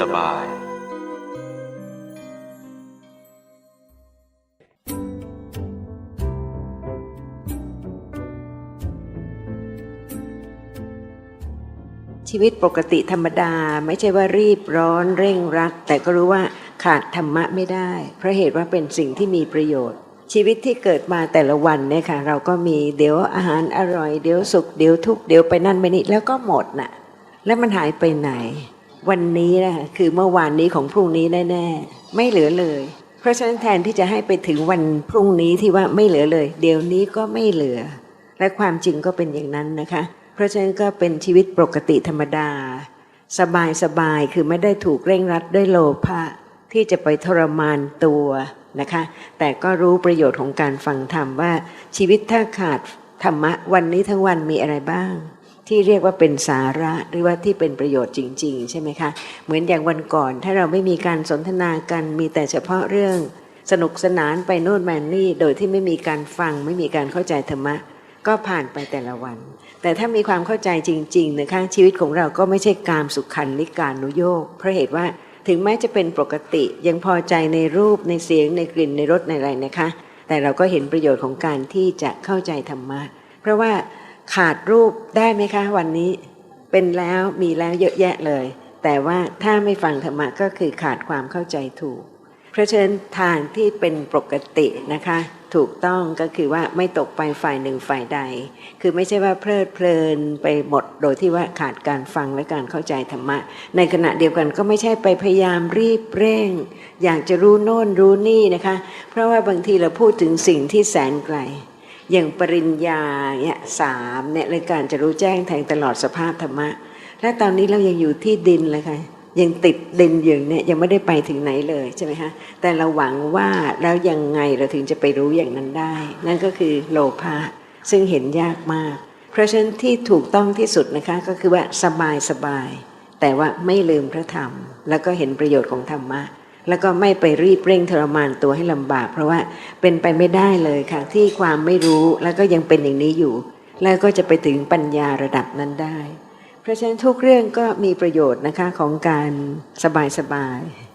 สบาย ชีวิตปกติธรรมดาไม่ใช่ว่ารีบร้อนเร่งรัด แต่ก็รู้ว่าขาดธรรมะไม่ได้ เพราะเหตุว่าเป็นสิ่งที่มีประโยชน์ชีวิตที่เกิดมาแต่ละวันเนี่ยค่ะ เราก็มีเดี๋ยวอาหารอร่อย เดี๋ยวสุขเดี๋ยวทุกข์เดี๋ยวไปนั่นไปนี่แล้วก็หมดน่ะ แล้วมันหายไปไหน วันนี้นะคะคือเมื่อวานนี้ของพรุ่งนี้แน่ๆไม่เหลือเลย เพราะฉะนั้นแทนที่จะให้ไปถึงวันพรุ่งนี้ที่ว่าไม่เหลือเลย เดี๋ยวนี้ก็ไม่เหลือ และความจริงก็เป็นอย่างนั้นนะคะ เพราะฉะนั้นก็เป็นชีวิตปกติธรรมดา สบายสบายคือไม่ได้ถูกเร่งรัดด้วยโลภะที่จะไปทรมานตัวนะคะ แต่ก็รู้ประโยชน์ของการฟังธรรมว่าชีวิตถ้าขาดธรรมะวันนี้ทั้งวันมีอะไรบ้าง ที่เรียกว่าเป็นสาระหรือว่าที่เป็นประโยชน์จริง ๆ ใช่ไหมคะ เหมือนอย่างวันก่อน ถ้าเราไม่มีการสนทนากันมีแต่เฉพาะเรื่องสนุกสนานไปโน่นมานี่ โดยที่ไม่มีการฟัง ไม่มีการเข้าใจธรรมะ ก็ผ่านไปแต่ละวัน แต่ถ้ามีความเข้าใจจริงๆนะคะชีวิตของเราก็ไม่ใช่กามสุขันลิการนุโยกเพราะเหตุว่าถึงแม้จะเป็นปกติยังพอใจในรูปในเสียงในกลิ่นในรสในอะไรนะคะ แต่เราก็เห็นประโยชน์ของการที่จะเข้าใจธรรมะ เพราะว่า ขาดรูปได้ไหมคะ วันนี้เป็นแล้วมีแล้วเยอะแยะเลย แต่ว่าถ้าไม่ฟังธรรมะก็คือขาดความเข้าใจถูก เพราะฉะนั้นทางที่เป็นปกตินะคะ ถูกต้องก็คือว่าไม่ตกไปฝ่ายหนึ่งฝ่ายใด คือไม่ใช่ว่าเพลิดเพลินไปหมดโดยที่ว่าขาดการฟังและการเข้าใจธรรมะ ในขณะเดียวกันก็ไม่ใช่ไปพยายามรีบเร่ง อยากจะรู้โน่นรู้นี่นะคะ เพราะว่าบางทีเราพูดถึงสิ่งที่แสนไกล อย่างปริญญาเนี่ยสามเนี่ยในการจะรู้แจ้งแทงตลอดสภาพธรรมะ และตอนนี้เรายังอยู่ที่ดินเลยค่ะยังติดดินอยู่เนี่ยยังไม่ได้ไปถึงไหนเลยใช่ไหมคะแต่เราหวังว่าแล้วยังไงเราถึงจะไปรู้อย่างนั้นได้ นั่นก็คือโลภะซึ่งเห็นยากมาก เพราะฉะนั้นที่ถูกต้องที่สุดนะคะก็คือว่าสบายสบายแต่ว่าไม่ลืมพระธรรม แล้วก็เห็นประโยชน์ของธรรมะ แล้วก็ไม่ไปรีบเร่งทรมานตัวให้ลำบาก เพราะว่าเป็นไปไม่ได้เลยค่ะ ที่ความไม่รู้แล้วก็ยังเป็นอย่างนี้อยู่ แล้วก็จะไปถึงปัญญาระดับนั้นได้ เพราะฉะนั้นทุกเรื่องก็มีประโยชน์นะคะของการสบายสบายๆ